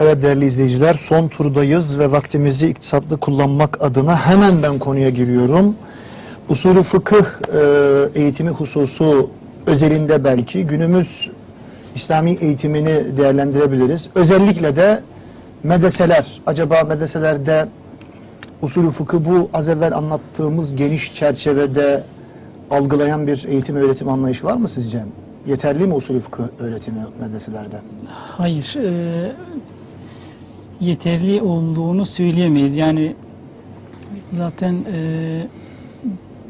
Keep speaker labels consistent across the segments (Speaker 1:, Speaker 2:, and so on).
Speaker 1: Evet değerli izleyiciler son turdayız ve vaktimizi iktisatlı kullanmak adına hemen ben konuya giriyorum. Usulü fıkıh e, eğitimi hususu özelinde belki günümüz İslami eğitimini değerlendirebiliriz. Özellikle de medreseler, acaba medreselerde usulü fıkı bu az evvel anlattığımız geniş çerçevede algılayan bir eğitim öğretim anlayışı var mı sizce? Yeterli mi usulü fıkıh öğretimi medreselerde?
Speaker 2: Hayır, e, yeterli olduğunu söyleyemeyiz. Yani zaten e,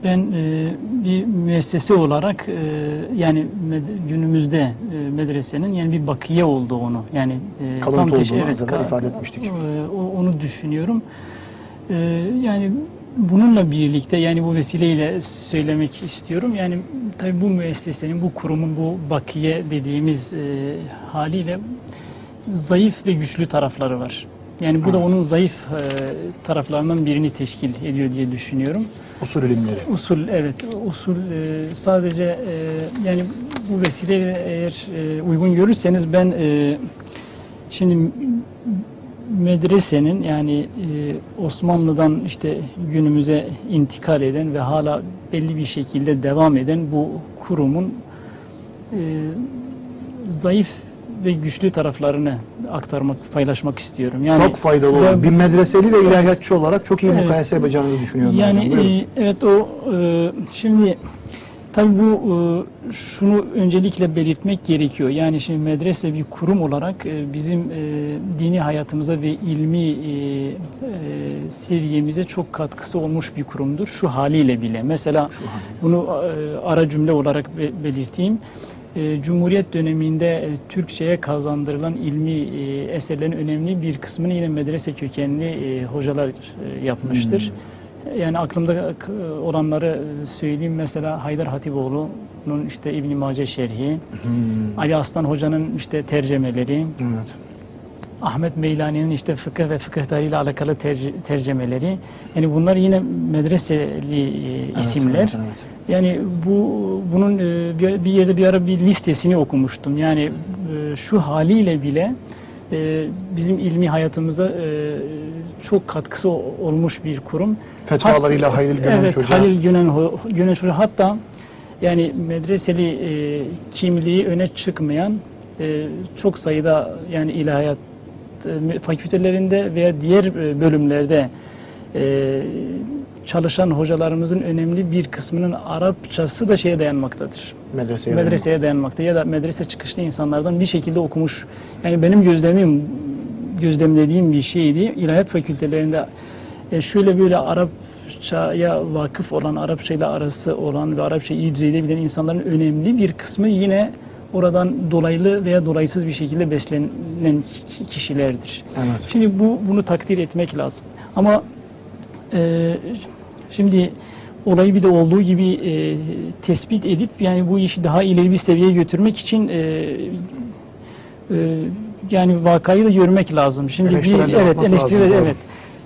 Speaker 2: ben e, bir müessese olarak e, yani med- günümüzde e, medresenin yani bir bakiye olduğunu yani e,
Speaker 1: Kalıntı
Speaker 2: teş-
Speaker 1: olduğunu az evvel
Speaker 2: ka-
Speaker 1: ifade etmiştik.
Speaker 2: e, onu düşünüyorum. E, yani bununla birlikte yani bu vesileyle söylemek istiyorum. Yani tabii bu müessesenin, bu kurumun bu bakiye dediğimiz e, haliyle zayıf ve güçlü tarafları var. Yani bu da onun zayıf e, taraflarından birini teşkil ediyor diye düşünüyorum.
Speaker 1: Usul ilimleri.
Speaker 2: Usul evet usul e, sadece e, yani bu vesileyle eğer e, uygun görürseniz ben e, şimdi medresenin yani e, Osmanlı'dan işte günümüze intikal eden ve hala belli bir şekilde devam eden bu kurumun e, zayıf ve güçlü taraflarını aktarmak, paylaşmak istiyorum. Yani
Speaker 1: çok faydalı olur.
Speaker 2: ve-
Speaker 1: Bir medreseli ve ilahiyatçı olarak çok iyi
Speaker 2: Evet.
Speaker 1: mukayese yapacağınızı düşünüyorum.
Speaker 2: Yani e, evet o e, şimdi tabii bu e, şunu öncelikle belirtmek gerekiyor. Yani şimdi medrese bir kurum olarak e, bizim e, dini hayatımıza ve ilmi seviyemize çok katkısı olmuş bir kurumdur. Şu haliyle bile. Mesela bunu ara cümle olarak be- belirteyim. Cumhuriyet döneminde Türkçe'ye kazandırılan ilmi eserlerin önemli bir kısmını yine medrese kökenli hocalar yapmıştır. Yani aklımda k- olanları e, söyleyeyim. Mesela Haydar Hatipoğlu'nun işte İbn Mace şerhi, Ali Aslan Hoca'nın işte tercemeleri,
Speaker 1: Evet.
Speaker 2: Ahmet Meylani'nin işte fıkıh ve fıkıh tarihiyle alakalı terc- tercemeleri. Yani bunlar yine medreseli e, isimler.
Speaker 1: evet, evet.
Speaker 2: Yani bu bunun e, bir, yerde bir ara bir listesini okumuştum. Yani e, şu haliyle bile e, bizim ilmi hayatımıza e, çok katkısı olmuş bir kurum.
Speaker 1: Fetvalarıyla Halil Gönenç
Speaker 2: evet,
Speaker 1: Hoca.
Speaker 2: Halil Gönenç Hoca hatta yani medreseli e, kimliği öne çıkmayan e, çok sayıda yani ilahiyat e, fakültelerinde veya diğer e, bölümlerde e, çalışan hocalarımızın önemli bir kısmının Arapçası da şeye dayanmaktadır.
Speaker 1: Medreseye
Speaker 2: Medreseye dayanmakta ya da medrese çıkışlı insanlardan bir şekilde okumuş. Yani benim gözlemim gözlemlediğim bir şeydi. İlahiyat fakültelerinde e, şöyle böyle Arapçaya vakıf olan, Arapça ile arası olan ve Arapça iyi düzeyde bilen insanların önemli bir kısmı yine oradan dolaylı veya dolaysız bir şekilde beslenen ki- kişilerdir.
Speaker 1: Evet.
Speaker 2: Şimdi bu bunu takdir etmek lazım. Ama e, şimdi olayı bir de olduğu gibi e, tespit edip yani bu işi daha ileri bir seviyeye götürmek için e, e, yani vakayı da görmek lazım. Şimdi bir evet eleştirel
Speaker 1: lazım,
Speaker 2: evet.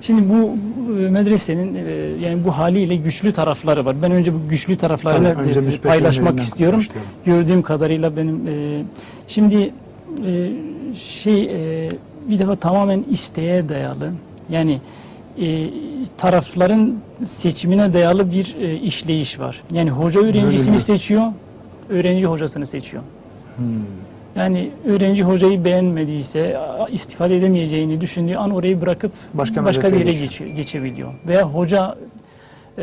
Speaker 2: Şimdi bu e, medresenin e, yani bu haliyle güçlü tarafları var. Ben önce bu güçlü taraflarını
Speaker 1: Tabii, önce
Speaker 2: e,
Speaker 1: müspet
Speaker 2: paylaşmak istiyorum.
Speaker 1: başlayalım.
Speaker 2: Gördüğüm kadarıyla benim e, şimdi e, şey e, bir defa tamamen isteğe dayalı. Yani e, tarafların seçimine dayalı bir e, işleyiş var. Yani hoca öğrencisini seçiyor, öğrenci hocasını seçiyor.
Speaker 1: Hmm.
Speaker 2: Yani öğrenci hocayı beğenmediyse, istifade edemeyeceğini düşündüğü an orayı bırakıp
Speaker 1: Başka
Speaker 2: başka, bir yere
Speaker 1: geçiyor,
Speaker 2: geçebiliyor. Veya hoca e,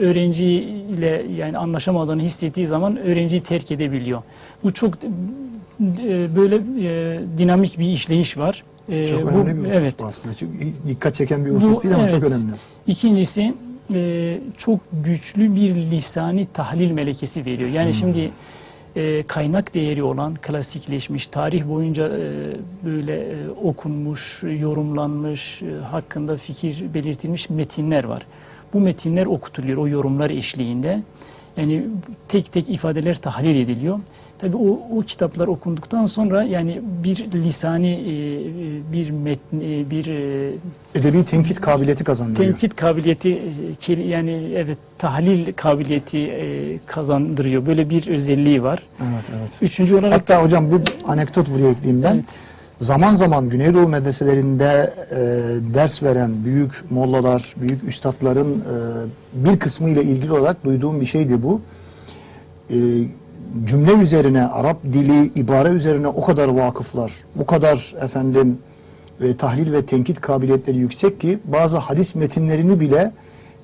Speaker 2: öğrenciyle yani anlaşamadığını hissettiği zaman öğrenciyi terk edebiliyor. Bu çok e, böyle e, dinamik bir işleyiş var. E,
Speaker 1: Çok
Speaker 2: bu-
Speaker 1: önemli bir husus
Speaker 2: evet.
Speaker 1: bu aslında. Çok dikkat çeken bir husus
Speaker 2: Bu-
Speaker 1: değil ama çok
Speaker 2: evet.
Speaker 1: önemli.
Speaker 2: İkincisi e, çok güçlü bir lisani tahlil melekesi veriyor.
Speaker 1: Hmm.
Speaker 2: Yani şimdi e, kaynak değeri olan klasikleşmiş, tarih boyunca e, böyle e, okunmuş, yorumlanmış, e, hakkında fikir belirtilmiş metinler var. Bu metinler okutuluyor o yorumlar eşliğinde. Yani tek tek ifadeler tahlil ediliyor. Tabii o, o kitaplar okunduktan sonra yani bir lisani e, e, bir metni bir e,
Speaker 1: Edebi tenkit kabiliyeti kazandırıyor.
Speaker 2: tenkit kabiliyeti yani evet tahlil kabiliyeti e, kazandırıyor. Böyle bir özelliği var.
Speaker 1: Evet, evet.
Speaker 2: Üçüncü olarak
Speaker 1: Hatta hocam bir anekdot buraya ekleyeyim ben.
Speaker 2: Evet.
Speaker 1: zaman zaman Güneydoğu medreselerinde e, ders veren büyük mollalar, büyük üstadların e, bir kısmı ile ilgili olarak duyduğum bir şeydi bu. E, cümle üzerine, Arap dili, ibare üzerine o kadar vakıflar, bu kadar efendim e, tahlil ve tenkit kabiliyetleri yüksek ki bazı hadis metinlerini bile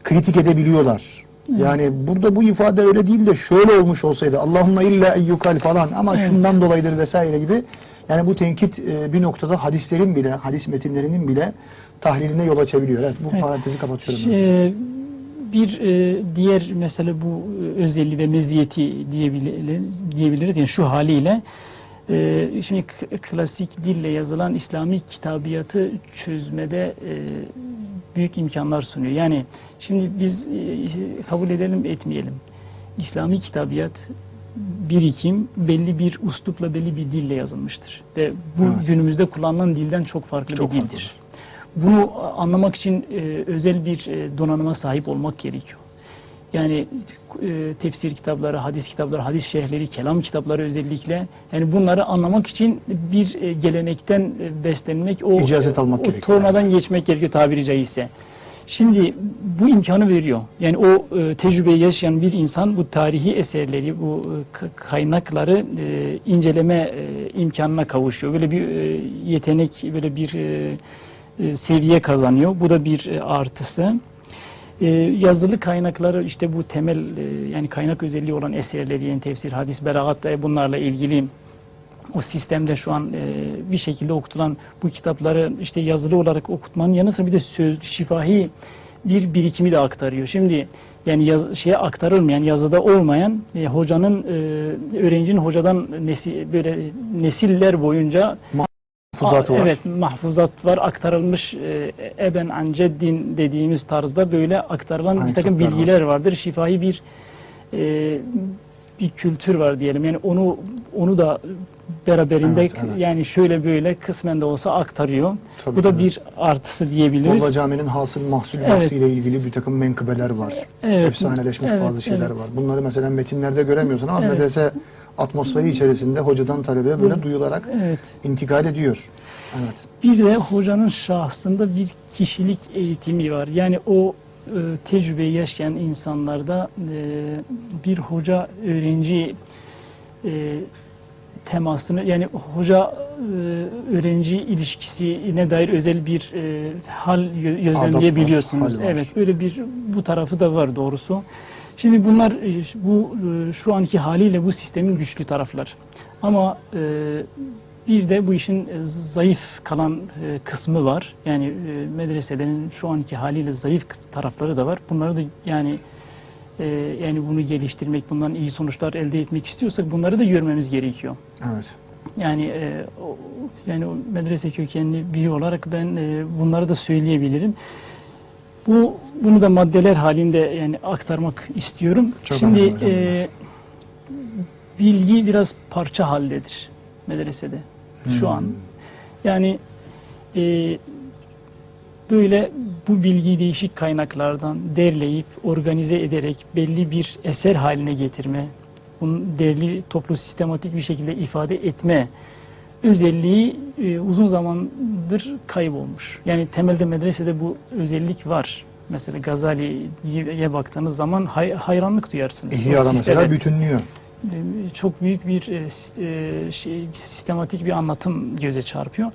Speaker 1: kritik edebiliyorlar. Yani burada bu ifade öyle değil de şöyle olmuş olsaydı Allahümme illa eyyukal falan ama
Speaker 2: Evet.
Speaker 1: şundan dolayıdır vesaire gibi yani bu tenkit e, bir noktada hadislerin bile, hadis metinlerinin bile tahliline yol açabiliyor. Evet bu
Speaker 2: Evet.
Speaker 1: parantezi kapatıyorum. ben.
Speaker 2: Şey, bir e, diğer mesele bu e, özelliği ve meziyeti diyebiliriz. Yani şu haliyle e, şimdi klasik dille yazılan İslami kitabiyatı çözmede e, büyük imkanlar sunuyor. Yani şimdi biz e, kabul edelim etmeyelim. İslami kitabiyat birikim belli bir uslupla belli bir dille yazılmıştır. Ve bu
Speaker 1: Evet.
Speaker 2: günümüzde kullanılan dilden çok farklı
Speaker 1: Çok
Speaker 2: bir dildir. Bunu anlamak için e, özel bir e, donanıma sahip olmak gerekiyor. Yani e, tefsir kitapları, hadis kitapları, hadis şerhleri, kelam kitapları özellikle yani bunları anlamak için bir e, gelenekten e, beslenmek, o
Speaker 1: İcazet almak
Speaker 2: o
Speaker 1: gerekiyor.
Speaker 2: tornadan geçmek gerekiyor tabiri caizse. Şimdi bu imkanı veriyor. Yani o e, tecrübeyi yaşayan bir insan bu tarihi eserleri, bu e, kaynakları e, inceleme e, imkanına kavuşuyor. Böyle bir e, yetenek, böyle bir e, e, seviye kazanıyor. Bu da bir e, artısı. E, yazılı kaynakları işte bu temel yani kaynak özelliği olan eserleri yani tefsir, hadis, belagat da bunlarla ilgili o sistemde şu an bir şekilde okutulan bu kitapları işte yazılı olarak okutmanın yanı sıra bir de söz şifahi bir birikimi de aktarıyor. Şimdi yani yaz, şeye aktarılmayan, yazıda olmayan e, hocanın e, öğrencinin hocadan nesi, böyle nesiller boyunca
Speaker 1: Mahfuzatı var.
Speaker 2: Evet, mahfuzat var. Aktarılmış e, eben an ceddin dediğimiz tarzda böyle aktarılan bir takım
Speaker 1: Anektotlar var.
Speaker 2: bilgiler vardır. Şifahi bir e, bir kültür var diyelim. Yani onu onu da beraberinde
Speaker 1: Evet, evet.
Speaker 2: yani şöyle böyle kısmen de olsa aktarıyor.
Speaker 1: Tabii,
Speaker 2: Bu da
Speaker 1: tabii.
Speaker 2: bir artısı diyebiliriz.
Speaker 1: Molla Camii'nin hasıl mahsul
Speaker 2: Evet.
Speaker 1: bahsiyle ilgili bir takım menkıbeler var.
Speaker 2: Evet,
Speaker 1: Efsaneleşmiş
Speaker 2: evet,
Speaker 1: bazı şeyler
Speaker 2: evet.
Speaker 1: var. Bunları mesela metinlerde göremiyorsun ama
Speaker 2: Evet.
Speaker 1: medrese atmosferi içerisinde hocadan talebeye böyle duyularak
Speaker 2: Evet.
Speaker 1: intikal ediyor. Evet.
Speaker 2: Bir de hocanın şahsında bir kişilik eğitimi var. Yani o e, tecrübeyi yaşayan insanlarda e, bir hoca öğrenci e, temasını yani hoca e, öğrenci ilişkisine dair özel bir e, hal gö- gözlemleyebiliyorsunuz. Evet böyle bir bu tarafı da var doğrusu. Şimdi bunlar e, bu e, şu anki haliyle bu sistemin güçlü taraflar. Ama e, bir de bu işin zayıf kalan kısmı var. Yani medreselerin şu anki haliyle zayıf tarafları da var. Bunları da yani e, yani bunu geliştirmek, bundan iyi sonuçlar elde etmek istiyorsak bunları da görmemiz gerekiyor.
Speaker 1: Evet.
Speaker 2: Yani e, o, yani medrese kökenli biri olarak ben e, bunları da söyleyebilirim. Bu bunu da maddeler halinde yani aktarmak istiyorum.
Speaker 1: Çok
Speaker 2: Şimdi e, bilgi biraz parça haldedir medresede şu an.
Speaker 1: Hmm.
Speaker 2: Yani e, böyle bu bilgiyi değişik kaynaklardan derleyip organize ederek belli bir eser haline getirme, bunu derli toplu sistematik bir şekilde ifade etme özelliği e, uzun zamandır kaybolmuş. Yani temelde medresede bu özellik var. Mesela Gazali'ye baktığınız zaman hay- hayranlık duyarsınız.
Speaker 1: İhya'da mesela bütünlüyor.
Speaker 2: e, çok büyük bir e, e, şey, sistematik bir anlatım göze çarpıyor.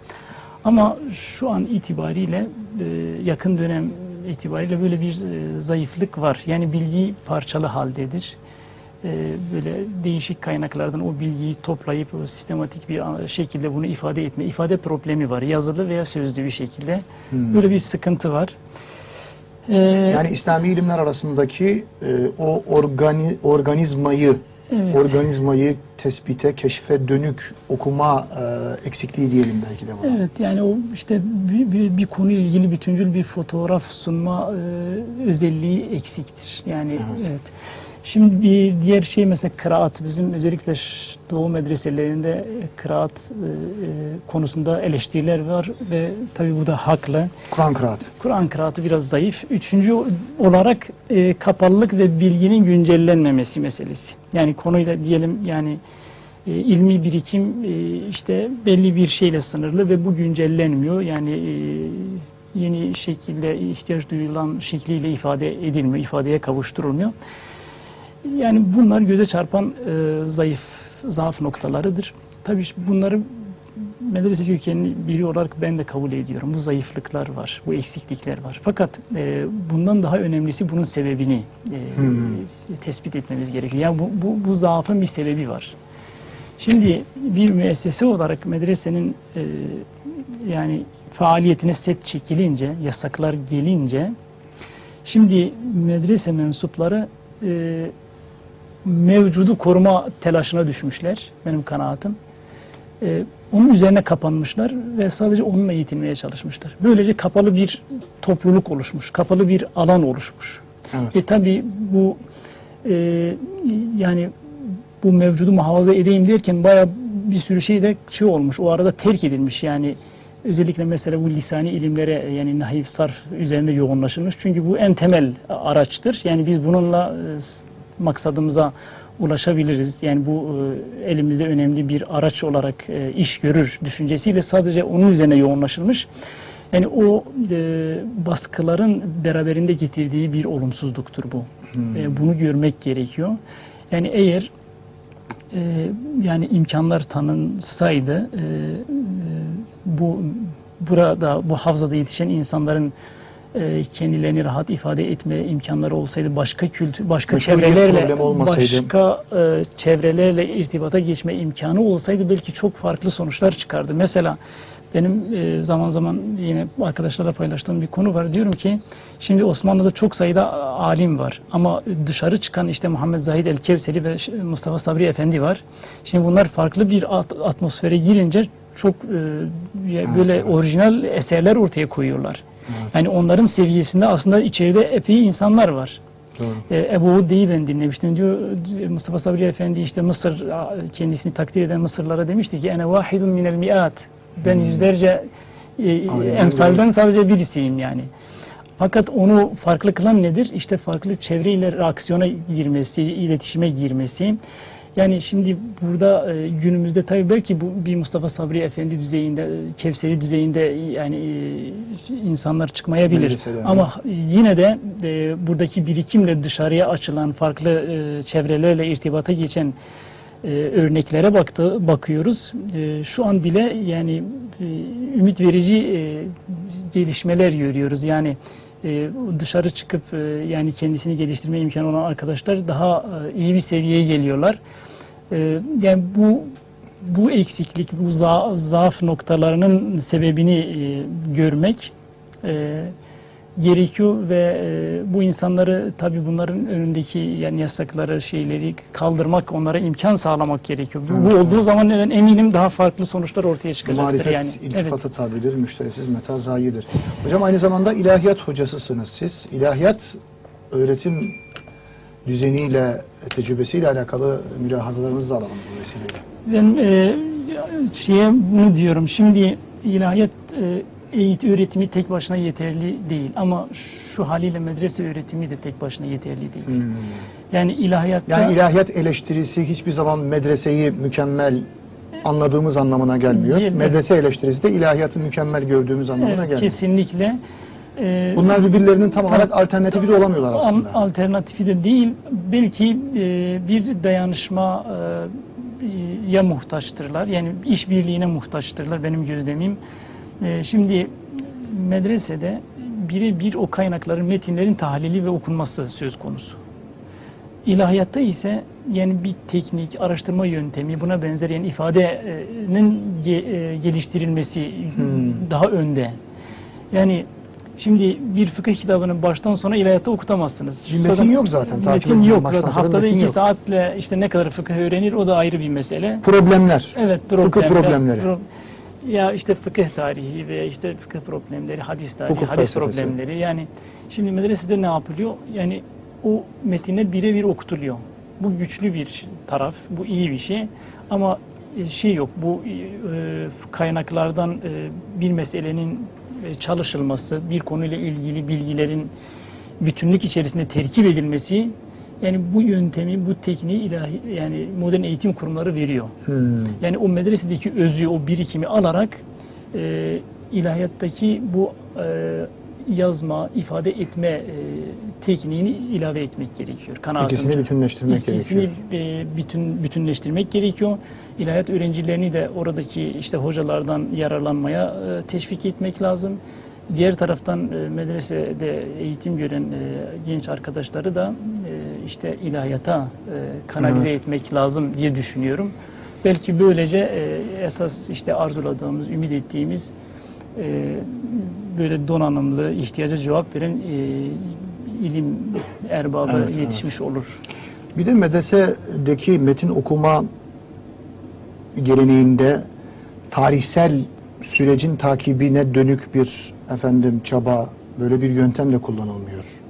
Speaker 2: Ama şu an itibariyle e, yakın dönem itibariyle böyle bir e, zayıflık var. Yani bilgi parçalı haldedir. E, Böyle değişik kaynaklardan o bilgiyi toplayıp o sistematik bir şekilde bunu ifade etme, ifade problemi var. Yazılı veya sözlü bir şekilde.
Speaker 1: Hmm.
Speaker 2: Böyle bir sıkıntı var. E,
Speaker 1: Yani İslami ilimler arasındaki e, o organi, organizmayı
Speaker 2: evet.
Speaker 1: organizmayı tespite, keşfe dönük okuma e, eksikliği diyelim belki de buna.
Speaker 2: Evet yani o işte bir, bir, bir konuyla ilgili bütüncül bir fotoğraf sunma e, özelliği eksiktir. Yani
Speaker 1: Evet.
Speaker 2: evet. Şimdi bir diğer şey mesela kıraat. Bizim özellikle Doğu medreselerinde e, kıraat e, e, konusunda eleştiriler var ve tabii bu da haklı.
Speaker 1: Kur'an kıraat.
Speaker 2: Kur'an kıraatı biraz zayıf. Üçüncü olarak e, kapalılık ve bilginin güncellenmemesi meselesi. Yani konuyla diyelim yani E, ilmi birikim e, işte belli bir şeyle sınırlı ve bu güncellenmiyor. Yani e, yeni şekilde ihtiyaç duyulan şekliyle ifade edilmiyor, ifadeye kavuşturulmuyor. Yani bunlar göze çarpan e, zayıf, zaaf noktalarıdır. Tabii bunları medrese kökenli biri olarak ben de kabul ediyorum. Bu zayıflıklar var, bu eksiklikler var. Fakat e, bundan daha önemlisi bunun sebebini e, tespit etmemiz gerekiyor. Yani bu, bu, bu zaafın bir sebebi var. Şimdi bir müessese olarak medresenin e, yani faaliyetine set çekilince, yasaklar gelince şimdi medrese mensupları e, mevcudu koruma telaşına düşmüşler benim kanaatim. E, onun üzerine kapanmışlar ve sadece onunla eğitilmeye çalışmışlar. Böylece kapalı bir topluluk oluşmuş, kapalı bir alan oluşmuş.
Speaker 1: Evet.
Speaker 2: E tabi bu e, yani bu mevcudu muhafaza edeyim derken baya bir sürü şey de şey olmuş. O arada terk edilmiş yani özellikle mesela bu lisani ilimlere yani nahiv sarf üzerinde yoğunlaşılmış. Çünkü bu en temel araçtır. Yani biz bununla e, maksadımıza ulaşabiliriz. Yani bu e, elimizde önemli bir araç olarak e, iş görür düşüncesiyle sadece onun üzerine yoğunlaşılmış. Yani o e, baskıların beraberinde getirdiği bir olumsuzluktur bu. E, bunu görmek gerekiyor. Yani eğer e, yani imkanlar tanınsaydı e, e, bu burada bu havzada yetişen insanların e, kendilerini rahat ifade etme imkanları olsaydı başka kültür başka
Speaker 1: Meşguliyet
Speaker 2: çevrelerle başka e, çevrelerle irtibata geçme imkanı olsaydı belki çok farklı sonuçlar çıkardı. Mesela benim e, zaman zaman yine arkadaşlarla paylaştığım bir konu var. Diyorum ki şimdi Osmanlı'da çok sayıda alim var ama dışarı çıkan işte Muhammed Zahid El Kevseri ve Mustafa Sabri Efendi var. Şimdi bunlar farklı bir at- atmosfere girince çok e, böyle orijinal eserler ortaya koyuyorlar. Yani onların seviyesinde aslında içeride epey insanlar var.
Speaker 1: Doğru.
Speaker 2: E, Ebu Udde'yi ben dinlemiştim. Diyor Mustafa Sabri Efendi işte Mısır kendisini takdir eden Mısırlara demişti ki ene vahidun minel mi'at. Ben yüzlerce e,
Speaker 1: Aynen,
Speaker 2: emsalden sadece birisiyim yani. Fakat onu farklı kılan nedir? İşte farklı çevreyle reaksiyona girmesi, iletişime girmesi. Yani şimdi burada e, günümüzde tabii belki bu bir Mustafa Sabri Efendi düzeyinde, e, Kevseri düzeyinde yani e, insanlar çıkmayabilir. Ama yine de e, buradaki birikimle dışarıya açılan farklı e, çevrelerle irtibata geçen e, örneklere baktı bakıyoruz. E, şu an bile yani e, ümit verici e, gelişmeler görüyoruz. Yani e, dışarı çıkıp e, yani kendisini geliştirme imkanı olan arkadaşlar daha e, iyi bir seviyeye geliyorlar. Yani bu bu eksiklik, bu za- zaaf noktalarının sebebini görmek gerekiyor ve e, bu insanları tabii bunların önündeki yani yasakları şeyleri kaldırmak, onlara imkan sağlamak gerekiyor. Bu, bu olduğu zaman eminim daha farklı sonuçlar ortaya çıkacaktır
Speaker 1: Marifet,
Speaker 2: yani. Evet.
Speaker 1: iltifata tabidir, müşterisiz meta zayidir. Hocam aynı zamanda ilahiyat hocasısınız siz. İlahiyat öğretim düzeniyle, tecrübesiyle alakalı mülahazalarınızı da alalım bu vesileyle.
Speaker 2: Ben e, şeye bunu diyorum. Şimdi ilahiyat e, eğitim öğretimi tek başına yeterli değil ama şu haliyle medrese öğretimi de tek başına yeterli değil. Yani ilahiyatta
Speaker 1: Yani ilahiyat eleştirisi hiçbir zaman medreseyi mükemmel anladığımız anlamına gelmiyor.
Speaker 2: Değil,
Speaker 1: Medrese eleştirisi de ilahiyatı mükemmel gördüğümüz anlamına
Speaker 2: evet,
Speaker 1: gelmiyor.
Speaker 2: kesinlikle e,
Speaker 1: Bunlar birbirlerinin tam olarak alternatifi de olamıyorlar aslında.
Speaker 2: Alternatifi de değil, belki e, bir dayanışma e, ya muhtaçtırlar. Yani işbirliğine muhtaçtırlar benim gözlemim. E, şimdi medresede birebir o kaynakların, metinlerin tahlili ve okunması söz konusu. İlahiyatta ise yani bir teknik, araştırma yöntemi, buna benzer yani ifadenin e, geliştirilmesi daha önde. Yani şimdi bir fıkıh kitabını baştan sona ilahiyatta okutamazsınız.
Speaker 1: Metin yok zaten,
Speaker 2: Metin yok zaten. Haftada iki
Speaker 1: yok.
Speaker 2: saatle işte ne kadar fıkıh öğrenir o da ayrı bir mesele.
Speaker 1: Problemler.
Speaker 2: Evet,
Speaker 1: Fıkıh
Speaker 2: problemler.
Speaker 1: problemleri.
Speaker 2: Pro- ya işte fıkıh tarihi ve işte fıkıh problemleri, hadis tarihi,
Speaker 1: Hukuk
Speaker 2: hadis
Speaker 1: felsefesi.
Speaker 2: problemleri. Yani şimdi medresede ne yapılıyor? Yani o metinler birebir okutuluyor. Bu güçlü bir taraf, bu iyi bir şey. Ama e, şey yok, bu e, kaynaklardan e, bir meselenin e, çalışılması, bir konuyla ilgili bilgilerin bütünlük içerisinde terkip edilmesi Yani bu yöntemi, bu tekniği ilahi yani modern eğitim kurumları veriyor.
Speaker 1: Hmm.
Speaker 2: Yani o medresedeki özü, o birikimi alarak e, ilahiyattaki bu e, yazma, ifade etme e, tekniğini ilave etmek gerekiyor. Kanaatimce.
Speaker 1: İkisini bütünleştirmek
Speaker 2: İkisini
Speaker 1: gerekiyor.
Speaker 2: e, bütün bütünleştirmek gerekiyor. İlahiyat öğrencilerini de oradaki işte hocalardan yararlanmaya e, teşvik etmek lazım. Diğer taraftan e, medresede eğitim gören e, genç arkadaşları da e, işte ilahiyata e, kanalize etmek lazım diye düşünüyorum. Belki böylece e, esas işte arzuladığımız, ümit ettiğimiz e, böyle donanımlı, ihtiyaca cevap veren e, ilim erbabı
Speaker 1: Evet, evet.
Speaker 2: yetişmiş olur.
Speaker 1: Bir de medresedeki metin okuma geleneğinde tarihsel sürecin takibine dönük bir efendim çaba böyle bir yöntem de kullanılmıyor.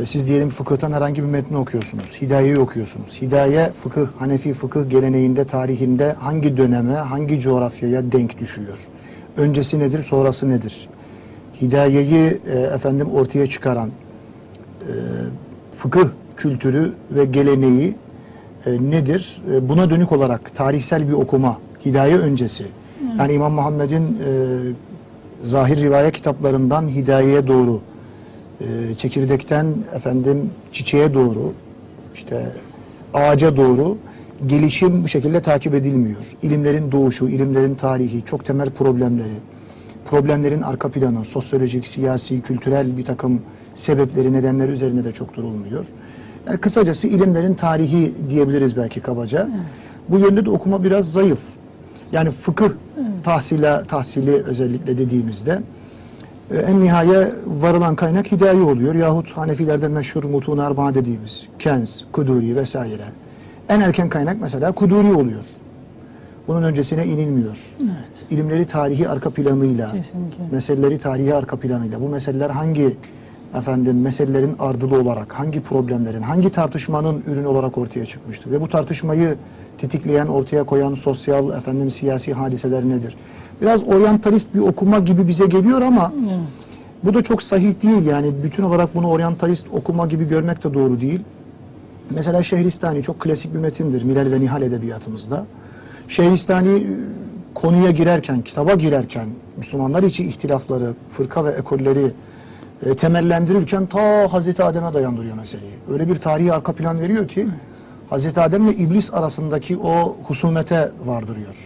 Speaker 1: E, Siz diyelim fıkıhtan herhangi bir metni okuyorsunuz. Hidayeyi okuyorsunuz. Hidaye fıkıh, Hanefi fıkıh geleneğinde, tarihinde hangi döneme, hangi coğrafyaya denk düşüyor? Öncesi nedir, sonrası nedir? Hidayeyi e, efendim ortaya çıkaran e, fıkıh kültürü ve geleneği e, nedir? E, buna dönük olarak tarihsel bir okuma, hidaye öncesi. Yani İmam Muhammed'in e, zahir rivayet kitaplarından hidayeye doğru, e, çekirdekten efendim çiçeğe doğru, işte ağaca doğru gelişim bu şekilde takip edilmiyor. İlimlerin doğuşu, ilimlerin tarihi, çok temel problemleri, problemlerin arka planı, sosyolojik, siyasi, kültürel bir takım sebepleri, nedenleri üzerine de çok durulmuyor. Yani kısacası ilimlerin tarihi diyebiliriz belki kabaca. Bu yönde de okuma biraz zayıf. Yani fıkıh tahsile, tahsili özellikle dediğimizde en nihaye varılan kaynak hidaye oluyor. Yahut Hanefilerde meşhur mutun arba dediğimiz Kenz, Kuduri vesaire. En erken kaynak mesela Kuduri oluyor. Bunun öncesine inilmiyor.
Speaker 2: Evet.
Speaker 1: İlimleri tarihi arka planıyla,
Speaker 2: Kesinlikle.
Speaker 1: meseleleri tarihi arka planıyla, bu meseleler hangi efendim meselelerin ardılı olarak, hangi problemlerin, hangi tartışmanın ürünü olarak ortaya çıkmıştır ve bu tartışmayı tetikleyen, ortaya koyan sosyal, efendim siyasi hadiseler nedir? Biraz oryantalist bir okuma gibi bize geliyor ama
Speaker 2: Evet.
Speaker 1: bu da çok sahih değil yani bütün olarak bunu oryantalist okuma gibi görmek de doğru değil. Mesela Şehristani çok klasik bir metindir Milal ve Nihal edebiyatımızda. Şehristani e, konuya girerken, kitaba girerken Müslümanlar içi ihtilafları, fırka ve ekolleri e, temellendirirken ta Hazreti Adem'e dayandırıyor meseleyi. Öyle bir tarihi arka plan veriyor ki Hazreti Adem ile İblis arasındaki o husumete vardırıyor.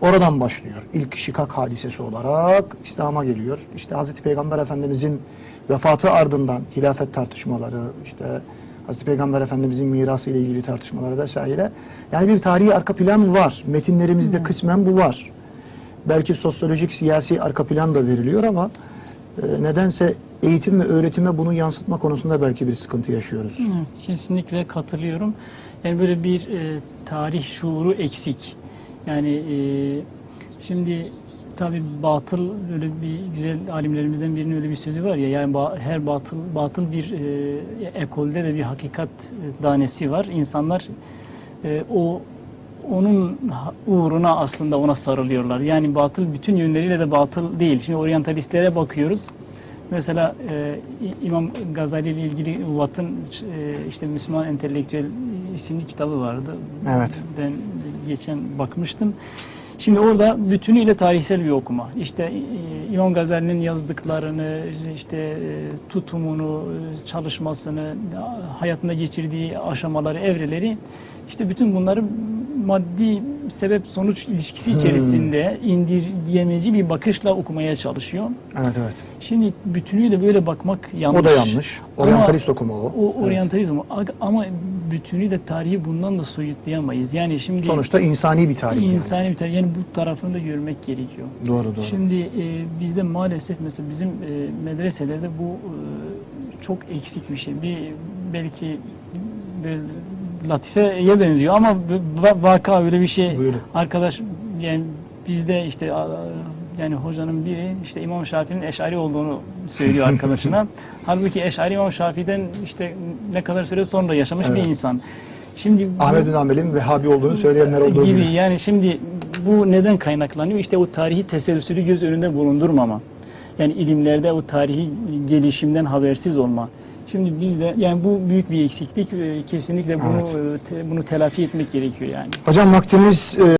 Speaker 1: Oradan başlıyor. İlk şikak hadisesi olarak İslam'a geliyor. İşte Hazreti Peygamber Efendimizin vefatı ardından hilafet tartışmaları, işte Hazreti Peygamber Efendimizin mirası ile ilgili tartışmaları vesaire. Yani bir tarihi arka plan var. Metinlerimizde kısmen bu var. Belki sosyolojik, siyasi arka plan da veriliyor ama e, nedense eğitim ve öğretime bunu yansıtma konusunda belki bir sıkıntı yaşıyoruz.
Speaker 2: Evet, kesinlikle katılıyorum. Yani böyle bir e, tarih şuuru eksik. Yani e, şimdi tabi batıl böyle bir güzel alimlerimizden birinin öyle bir sözü var ya yani ba- her batıl batıl bir e, ekolde de bir hakikat e, danesi var. İnsanlar e, o onun uğruna aslında ona sarılıyorlar. Yani batıl bütün yönleriyle de batıl değil. Şimdi oryantalistlere bakıyoruz. Mesela e, İmam Gazali ile ilgili Watt'ın e, işte Müslüman Entelektüel isimli kitabı vardı.
Speaker 1: Evet.
Speaker 2: Ben geçen bakmıştım. Şimdi orada bütünüyle tarihsel bir okuma. İşte e, İmam Gazali'nin yazdıklarını, işte e, tutumunu, e, çalışmasını, hayatında geçirdiği aşamaları, evreleri işte bütün bunları maddi sebep sonuç ilişkisi içerisinde indirgemeci bir bakışla okumaya çalışıyor.
Speaker 1: Evet evet.
Speaker 2: Şimdi bütünüyle böyle bakmak yanlış.
Speaker 1: O da yanlış. Oryantalist okuma o.
Speaker 2: O
Speaker 1: Evet.
Speaker 2: oryantalizm Ag- ama bütünüyle tarihi bundan da soyutlayamayız. Yani şimdi
Speaker 1: Sonuçta insani bir tarih. yani.
Speaker 2: insani bir tarih yani bu tarafını da görmek gerekiyor.
Speaker 1: Doğru doğru.
Speaker 2: Şimdi e, bizde maalesef mesela bizim e, medreselerde bu e, çok eksik bir şey. Bir belki böyle latifeye benziyor ama vaka öyle bir şey.
Speaker 1: Buyurun.
Speaker 2: Arkadaş yani bizde işte yani hocanın biri işte İmam Şafii'nin Eş'ari olduğunu söylüyor arkadaşına. Halbuki Eş'ari İmam Şafii'den işte ne kadar süre sonra yaşamış
Speaker 1: Evet.
Speaker 2: bir insan. Şimdi
Speaker 1: Ahmet bin Hanbel'in Vehhabi olduğunu söyleyenler olduğu
Speaker 2: gibi.
Speaker 1: gibi.
Speaker 2: Yani şimdi bu neden kaynaklanıyor? İşte o tarihi teselsülü göz önünde bulundurmama. Yani ilimlerde o tarihi gelişimden habersiz olma. Şimdi biz de yani bu büyük bir eksiklik. E, kesinlikle bunu
Speaker 1: Evet.
Speaker 2: e, bunu telafi etmek gerekiyor yani.
Speaker 1: Hocam vaktimiz e,